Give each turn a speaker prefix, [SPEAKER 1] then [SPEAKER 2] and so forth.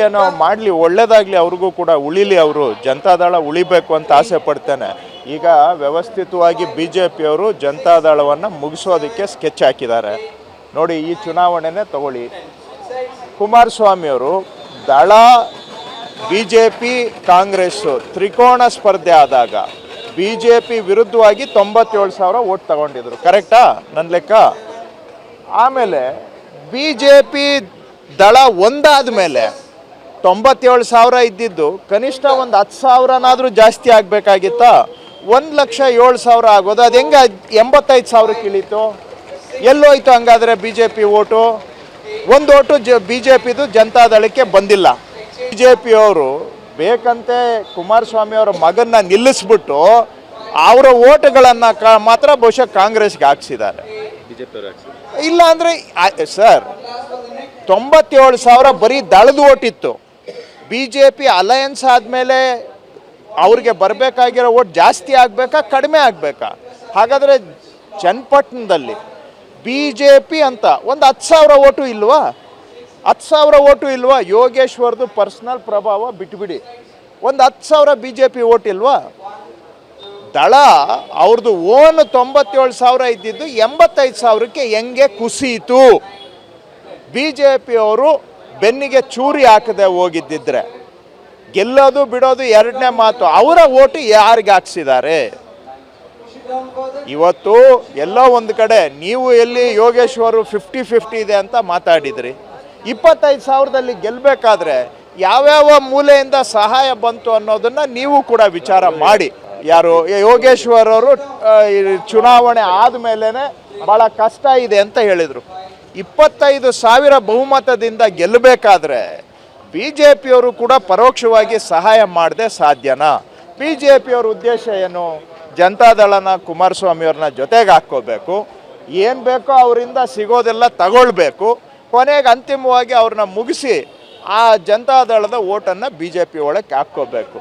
[SPEAKER 1] ಏನೋ ಮಾಡಲಿ, ಒಳ್ಳೇದಾಗಲಿ ಅವ್ರಿಗೂ ಕೂಡ ಉಳಿಲಿ ಅವರು, ಜನತಾದಳ ಉಳಿಬೇಕು ಅಂತ ಆಸೆ ಪಡ್ತೇನೆ. ಈಗ ವ್ಯವಸ್ಥಿತವಾಗಿ ಬಿ ಜೆ ಪಿಯವರು ಜನತಾದಳವನ್ನು ಮುಗಿಸೋದಕ್ಕೆ ಸ್ಕೆಚ್ ಹಾಕಿದ್ದಾರೆ. ನೋಡಿ, ಈ ಚುನಾವಣೆನೇ ತಗೊಳ್ಳಿ. ಕುಮಾರಸ್ವಾಮಿಯವರು ದಳ ಬಿ ಜೆ ಪಿ ಕಾಂಗ್ರೆಸ್ಸು ತ್ರಿಕೋಣ ಸ್ಪರ್ಧೆ ಆದಾಗ ಬಿ ಜೆ ಪಿ ವಿರುದ್ಧವಾಗಿ ತೊಂಬತ್ತೇಳು ಸಾವಿರ ಓಟ್ ತಗೊಂಡಿದ್ರು. ಕರೆಕ್ಟಾ? ನನ್ನ ಲೆಕ್ಕ? ಆಮೇಲೆ ಬಿ ಜೆ ಪಿ ದಳ ಒಂದಾದ ಮೇಲೆ ತೊಂಬತ್ತೇಳು ಸಾವಿರ ಇದ್ದಿದ್ದು ಕನಿಷ್ಠ ಒಂದು ಹತ್ತು ಸಾವಿರನಾದರೂ ಜಾಸ್ತಿ ಆಗಬೇಕಾಗಿತ್ತಾ? ಒಂದು ಲಕ್ಷ ಏಳು ಸಾವಿರ ಆಗೋದು. ಅದು ಹೆಂಗೆ ಎಂಬತ್ತೈದು ಸಾವಿರಕ್ಕೆ ಇಳೀತು? ಎಲ್ಲೋಯ್ತು ಹಂಗಾದರೆ ಬಿ ಜೆ ಪಿ ಓಟು? ಒಂದು ಓಟು ಜ ಬಿ ಜೆ ಪಿದು ಜನತಾದಳಕ್ಕೆ ಬಂದಿಲ್ಲ. ಬಿ ಜೆ ಪಿಯವರು ಬೇಕಂತೆ ಕುಮಾರಸ್ವಾಮಿ ಅವರ ಮಗನ್ನ ನಿಲ್ಲಿಸ್ಬಿಟ್ಟು ಅವರ ಓಟುಗಳನ್ನು ಕ ಮಾತ್ರ ಬಹುಶಃ ಕಾಂಗ್ರೆಸ್ಗೆ ಹಾಕ್ಸಿದ್ದಾರೆ. ಇಲ್ಲ ಅಂದರೆ ಸರ್ ತೊಂಬತ್ತೇಳು ಸಾವಿರ ಬರೀ ದಳದ ಓಟಿತ್ತು. ಬಿ ಜೆ ಪಿ ಅಲಯನ್ಸ್ ಆದಮೇಲೆ ಅವ್ರಿಗೆ ಬರಬೇಕಾಗಿರೋ ಓಟ್ ಜಾಸ್ತಿ ಆಗಬೇಕಾ, ಕಡಿಮೆ ಆಗಬೇಕಾ? ಹಾಗಾದರೆ ಚನ್ನಪಟ್ಟಣದಲ್ಲಿ ಬಿ ಜೆ ಪಿ ಅಂತ ಒಂದು ಹತ್ತು ಸಾವಿರ ಓಟು ಇಲ್ವಾ? ಹತ್ತು ಸಾವಿರ ಓಟು ಇಲ್ವಾ? ಯೋಗೇಶ್ವರದು ಪರ್ಸ್ನಲ್ ಪ್ರಭಾವ ಬಿಟ್ಬಿಡಿ. ಒಂದು ಹತ್ತು ಸಾವಿರ ಬಿ ಜೆ ಪಿ ಓಟ್ ಇಲ್ವಾ? ದಳ ಅವ್ರದ್ದು ಓನ್ ತೊಂಬತ್ತೇಳು ಸಾವಿರ ಇದ್ದಿದ್ದು ಎಂಬತ್ತೈದು ಸಾವಿರಕ್ಕೆ ಹೆಂಗೆ ಕುಸಿಯಿತು ಬಿ ಜೆ ಪಿಯವರು ಬೆನ್ನಿಗೆ ಚೂರಿ ಹಾಕದೆ ಹೋಗಿದ್ದಿದ್ರೆ ಗೆಲ್ಲೋದು ಬಿಡೋದು ಎರಡನೇ ಮಾತು. ಅವರ ಓಟು ಯಾರಿಗೆ ಹಾಕ್ಸಿದ್ದಾರೆ? ಇವತ್ತು ಎಲ್ಲೋ ಒಂದು ಕಡೆ ನೀವು ಎಲ್ಲಿ ಯೋಗೇಶ್ವರು ಫಿಫ್ಟಿ ಫಿಫ್ಟಿ ಇದೆ ಅಂತ ಮಾತಾಡಿದ್ರಿ. ಇಪ್ಪತ್ತೈದು ಸಾವಿರದಲ್ಲಿ ಗೆಲ್ಲಬೇಕಾದ್ರೆ ಯಾವ್ಯಾವ ಮೂಲೆಯಿಂದ ಸಹಾಯ ಬಂತು ಅನ್ನೋದನ್ನ ನೀವು ಕೂಡ ವಿಚಾರ ಮಾಡಿ. ಯಾರು? ಯೋಗೇಶ್ವರ್ ಅವರು ಆ, ಈ ಚುನಾವಣೆ ಆದಮೇಲೆ ಭಾಳ ಕಷ್ಟ ಇದೆ ಅಂತ ಹೇಳಿದರು. ಇಪ್ಪತ್ತೈದು ಸಾವಿರ ಬಹುಮತದಿಂದ ಗೆಲ್ಲಬೇಕಾದ್ರೆ ಬಿ ಜೆ ಪಿಯವರು ಕೂಡ ಪರೋಕ್ಷವಾಗಿ ಸಹಾಯ ಮಾಡದೆ ಸಾಧ್ಯನಾ? ಬಿ ಜೆ ಪಿಯವ್ರ ಉದ್ದೇಶ ಏನು? ಜನತಾದಳನ ಕುಮಾರಸ್ವಾಮಿಯವ್ರನ್ನ ಜೊತೆಗೆ ಹಾಕ್ಕೋಬೇಕು. ಏನು ಬೇಕೋ ಅವರಿಂದ ಸಿಗೋದೆಲ್ಲ ತಗೊಳ್ಬೇಕು. ಕೊನೆಗೆ ಅಂತಿಮವಾಗಿ ಅವ್ರನ್ನ ಮುಗಿಸಿ ಆ ಜನತಾದಳದ ಓಟನ್ನು ಬಿ ಜೆ ಪಿ ಒಳಗೆ ಹಾಕ್ಕೋಬೇಕು.